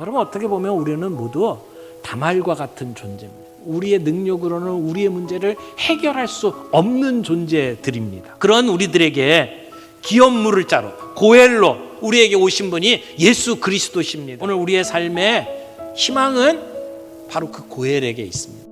여러분 어떻게 보면 우리는 모두 다말과 같은 존재입니다. 우리의 능력으로는 우리의 문제를 해결할 수 없는 존재들입니다. 그런 우리들에게 기업물을 자로 고엘로 우리에게 오신 분이 예수 그리스도십니다. 오늘 우리의 삶의 희망은 바로 그 고엘에게 있습니다.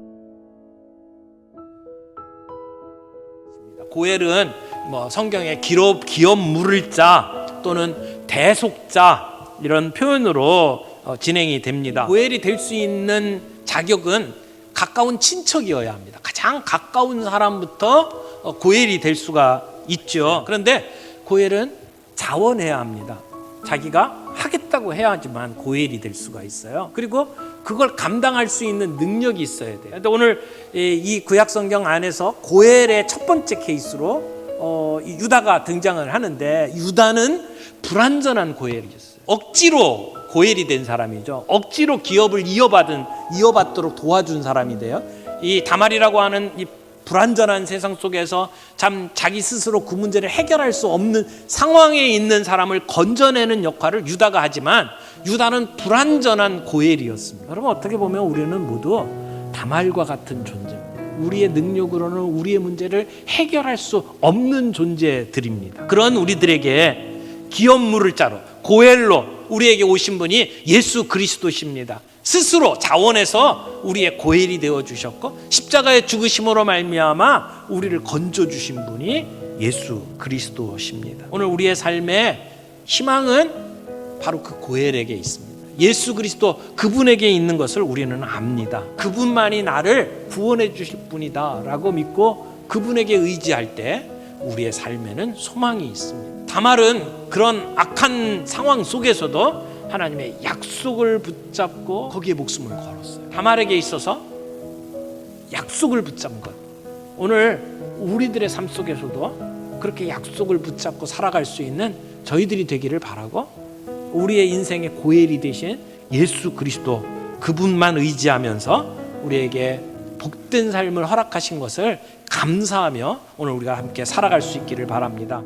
고엘은 뭐 성경에 기업 기업 물을 자 또는 대속자 이런 표현으로 어, 진행이 됩니다. 고엘이 될 수 있는 자격은 가까운 친척이어야 합니다. 가장 가까운 사람부터 어, 고엘이 될 수가 있죠. 그런데 고엘은 자원해야 합니다. 자기가 하겠다고 해야지만 고엘이 될 수가 있어요. 그리고 그걸 감당할 수 있는 능력이 있어야 돼요. 근데 오늘 이- 이 구약 성경 안에서 고엘의 첫 번째 케이스로 어, 이 유다가 등장을 하는데 유다는 불완전한 고엘이었어요. 억지로 고엘이 된 사람이죠. 억지로 기업을 이어받은 이어받도록 도와준 사람이 돼요. 이 다말이라고 하는 이 불완전한 세상 속에서 참 자기 스스로 그 문제를 해결할 수 없는 상황에 있는 사람을 건져내는 역할을 유다가 하지만 유다는 불완전한 고엘이었습니다. 여러분 어떻게 보면 우리는 모두 다말과 같은 존재입니다. 우리의 능력으로는 우리의 문제를 해결할 수 없는 존재들입니다. 그런 우리들에게 기업물을 자로 고엘로 우리에게 오신 분이 예수 그리스도십니다. 스스로 자원해서 우리의 고엘이 되어 주셨고 십자가의 죽으심으로 말미암아 우리를 건져 주신 분이 예수 그리스도십니다. 오늘 우리의 삶의 희망은 바로 그 고엘에게 있습니다. 예수 그리스도 그분에게 있는 것을 우리는 압니다. 그분만이 나를 구원해 주실 분이다라고 믿고 그분에게 의지할 때 우리의 삶에는 소망이 있습니다. 다말은 그런 악한 상황 속에서도 하나님의 약속을 붙잡고 거기에 목숨을 걸었어요. 다말에게 있어서 약속을 붙잡은 것. 오늘 우리들의 삶 속에서도 그렇게 약속을 붙잡고 살아갈 수 있는 저희들이 되기를 바라고 우리의 인생의 고엘이 되신 예수 그리스도 그분만 의지하면서 우리에게 복된 삶을 허락하신 것을 감사하며 오늘 우리가 함께 살아갈 수 있기를 바랍니다.